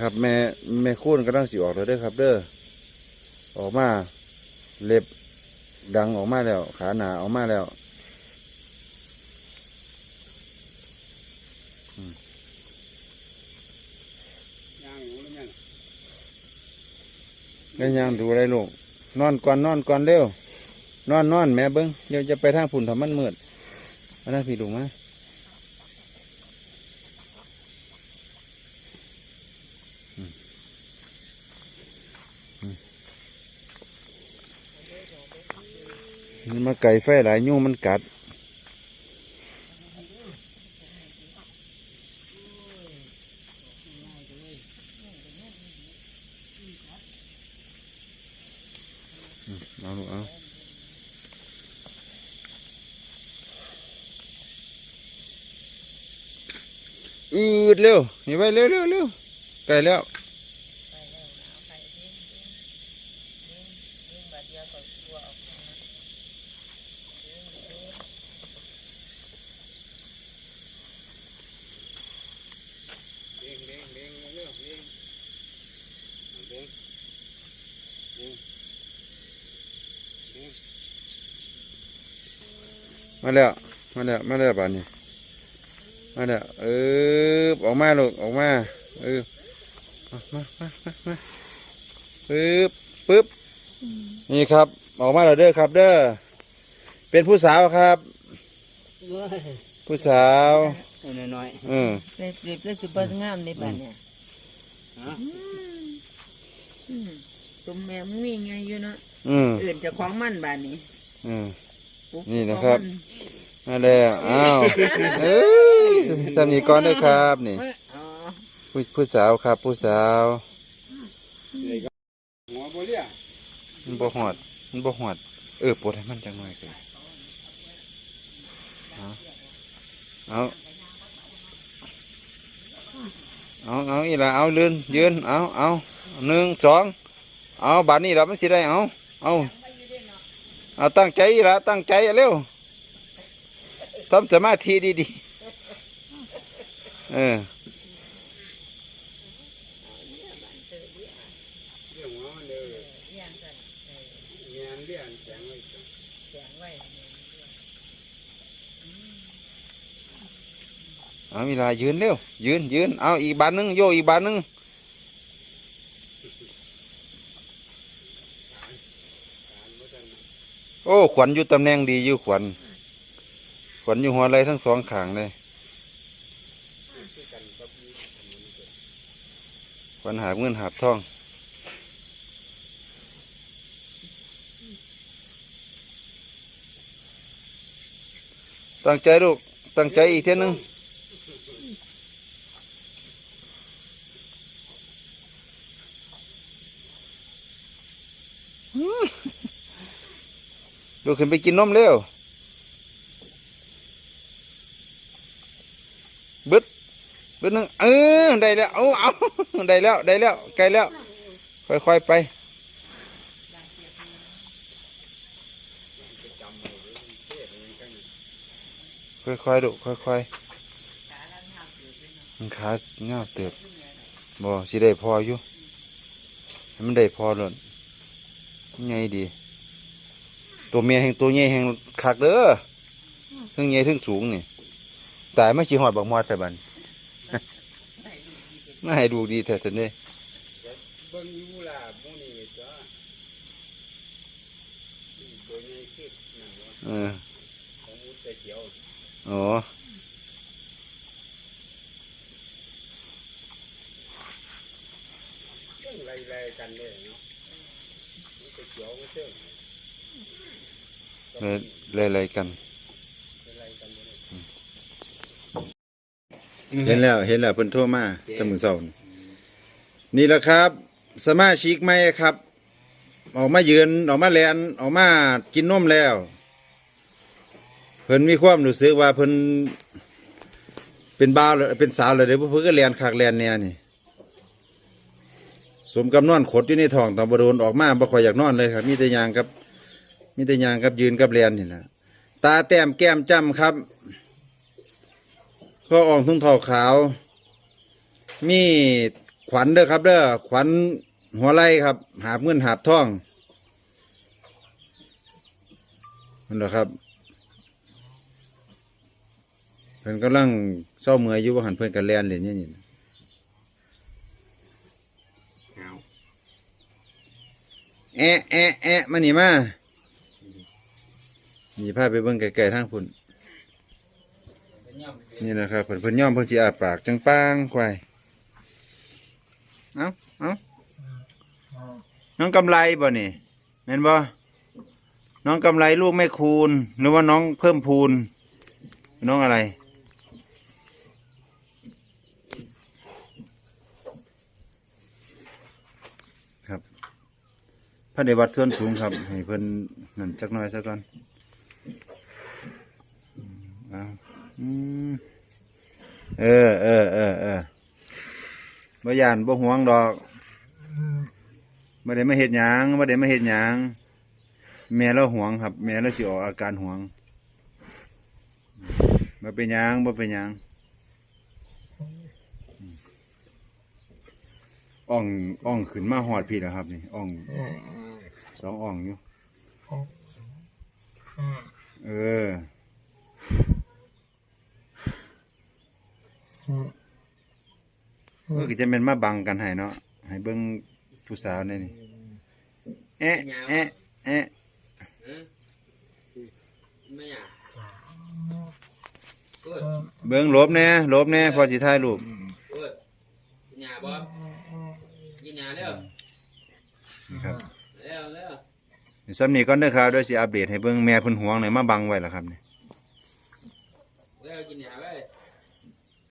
ครับแม่แม่คูนกำลังสิออกแล้วเด้อครับ เด้อออกมาเล็บดังออกมาแล้ว ขาหนาออกมาแล้วย่างอยู่แล้วแม่นแม่ยังดูอะไรลูกนอนก่อนนอนก่อนเร็วนอนนอนแม่เบิ้งเดี๋ยวจะไปทางฝุ่นทำมันมืดมาได้พี่ลุงมาอืมอืม มันมาไก่ไฟหลายยุ่มันกัด เอาลูกเอาอืดเร็วเห็นไว้เร็วเร็วเร็วไกลแล้วเด้งเด้งเด้งเร็วเด้งเด้งเด้งเด้ง มาแล้ว มาแล้ว มาแล้วป่านนี้ มาแล้ว เออออกมาลูกออกมา เออมามามามามาปึ๊บปึ๊บ นี่ครับ ออกมาแล้วเด้อครับ เด้อ เป็นผู้สาวครับ ผู้สาวน้อยเออเล็บเล็บเล็บสุเปอร์งามในบ้านเนี่ยฮะอืมตุ่มแม่มันมีไงอยู่เนาะอืมอื่นจะคล้องมั่นบ้านนี้ อืมนี่นะครับ ของมัมาแล้วอ้าวเอ้ยสำนีก่อนด้อครับนี่ ผู้ผู้สาวครับ ผู้สาวหัวบ่เลี้ยมันบ่หอดมันบ่หอด เออปวดให้มันจังหน่อยกันเอาเอาเอาเอาอีละเอาเลื่อนยืนเอาเอาหนึ่งสองเอาบาดนี้เราไม่สิได้เอาเอาเอาตั้งใจอีละตั้งใจเร็ว ทำสมาธิดีๆเออเลี้ยงหัวมันเด้อเลี้ยงเลี้ยงแข็งไว้เอาเวลายืนเร็วยืนยืนเอาอีกบานหนึงโยอีกบานหนึงโอ้ ขวัญอยู่ตำแหน่งดีอยู่ขวัญ ขวัญอยู่หัวไหล่ทั้งสองข้างเลยขวัญหาบเงินหาบทองตั้งใจลูกตั้งใจอีกเท่านึงลูกขึ้นไปกินนมเร็วบึด บึดหนึงเออได้แล้วเอาเอาได้แล้วได้แล้วใกล้แล้ว ค่อยๆไปค่อยๆดูค่อยๆมันขาเงาเติบบ่สิได้พออยู่ให้มันได้พอหล่นไงดี ตัวเมียแห่งตัวใหญ่แห่งคักเด้อทั้งใหญ่ทั้งสูงนี่ตายไม่ชีหอดบักมอดแต่บัน น่าให้ดูดีแท้ๆเนี่ยเบิ่งอยู่ล่ะมูนี่จ้ะตัวใหญ่ขึ้นนั่นวะเออของหมูแต่เขียวอ๋อเรื่องไล่ๆกันเลยเนาะหมูแต่เขียวก็เชื่องเลยอะไรกัน ไล่กันเลย เห็นแล้วเห็นแล้วเพิ่นโทรมาแตมื้อเช้านี่นี่แหละครับ สมาชิกใหม่ครับ ออกมายืนออกมาแลนออกมากินนมแล้ว เพิ่นมีความรู้สึกว่าเพิ่นเป็นบ่าวแล้วเป็นสาวแล้วเดี๋ยวเพิ่นก็แลนคักแลนแน่นี่สมกับนอนขดอยู่ในท้องตาบโดนออกมาบ่ค่อยอยากนอนเลยครับ มีแต่ยางกับ มีแต่ยางกับยืนกับแลนนี่แหละตาแต้มแก้มจ้ำครับ ข้ออ่องทุ่งเท้าขาว มีขวัญเด้อครับ เด้อขวัญหัวไล่ครับ หาบเงินหาบทองนั่นแหละครับเพิ่นกำลังเศร้าเมื่อยอยู่ว่าหันเพิ่นกันแลนเหรียญนี่นี่เอาแอะแอะแอะมานี่มานี่พาไปเบิ่งไกลๆทางพุ่นเป็ นี่นะครับเพิ่นเพิ่นย่อมเพิ่นสิอาปากจังปางควายเอ้าเอ้าน้องกำไรบ่นี่แม่นบ่น้องกำไรลูกแม่คูณ หรือว่าน้องเพิ่มพูน น้องอะไรครับพระเดวัดส่วนสูงครับ ให้เพิ่นนั่นจักหน่อยซะก่อนอืมเอาอืมเออเออเออเออบ่ยานบ่ห่วงดอกบ่ได้มาเฮ็ดหยังบ่ได้มาเฮ็ดหยังแม่เราห่วงครับ แม่เราสิออกอาการห่วงบ่เป็นหยังบ่เป็นหยังอืมอ่องอ่องขึ้นมาหอดพี่แล้วครับ นี่อ่องสองอ่องอยู่เออ ก็จะเป็นมาบังกันให้เนาะให้เบิ่งผู้สาวนี่นี่แอะแอะแอะเออไม่อยากกดเบิ่งหลบแน่หลบแน่พอสิถ่ายรูปกดกินยาบ่กินยาเร็วนี่ครับเร็วเร็วสำนีก่อนเด้อครับเดี๋ยวสิอัปเดตให้เบิ่งแม่เพิ่นห่วงหน่อยมาบังไว้ล่ะครับนี่เร็วกินยา